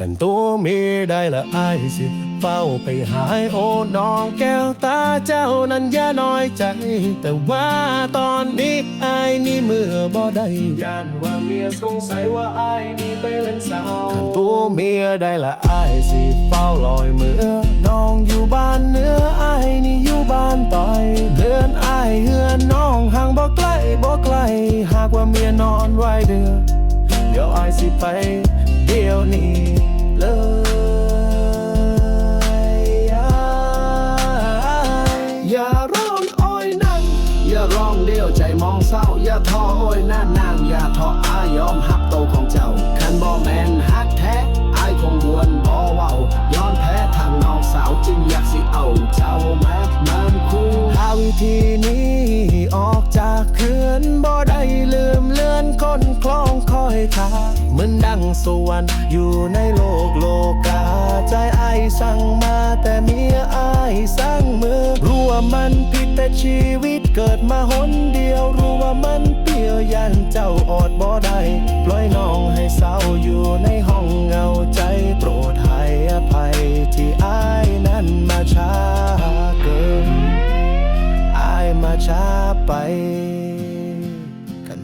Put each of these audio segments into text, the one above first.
กันตัวมีได้ละอายสิ เฝ้าไปหายโอ้น้องแก้วตาเจ้านั้นอย่าน้อยใจ แต่ว่าตอนนี้อายนี่เมื่อบ่ได้ย่านว่าเมียสงสัยว่าอายนี่ไปเล่นสาวกันตัวเมียได้ละอายสิเฝ้าลอยมือน้องอยู่บ้านเหนื้ออายนี่อยู่บ้านต่อยเดินอายเฮือนน้องห่างบ่ไกลบ่ไกล หากว่าเมียนอนไว้เดือ ดี๋ยวอายสิไป เดี๋ยวนี้เลยอย่าร้องอ้อยนั่งอย่าร้องเดียวใจมองเศร้า อย่าท้ออ้ยนั่นางอย่าท้ออายอมหักโตของเจ้า คันบ่แมนฮักแท้อายคงวนบ่เว้าย้อนแพ้ทางน้องสาวจึงอยากสิเอาเจ้าแม้มันคู่หาวิธีนี้ออก เหมือนดังสวรรค์อยู่ในโลกโลกาใจไอสั่งมาแต่เมียไอสั่งมือรู้ว่ามันผิดแต่ชีวิตเกิดมาหนเดียว รู้ว่ามันเปรียวยันเจ้าอดบ่ได้ปล่อยน้องให้เศร้าอยู่ในห้องเงาใจโปรดให้อภัยที่ไอนั้นมาช้าเกินไอมาช้าไป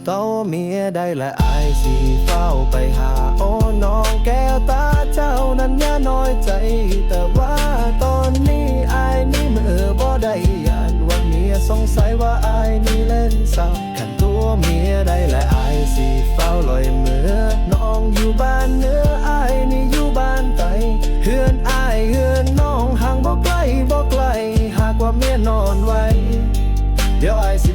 กันโตเมียได้และอายสิเฝ้าไปหา โอ้น้องแก้วตาเจ้านั้นอย่าน้อยใจ แต่ว่าตอนนี้อายนี่มือบ่ได้ยานว่าเมียสงสัยว่าอายนี่เล่นสาวกันตัวเมียได้และอายสิเฝ้าลอยมือน้องอยู่บ้านเนื้ออายนี่อยู่บ้านไตเฮือนอายเฮือนน้องห่างบ่ไกลบ่ไกลหากว่าเมียนอนไว้เดี๋ยวไอายสิ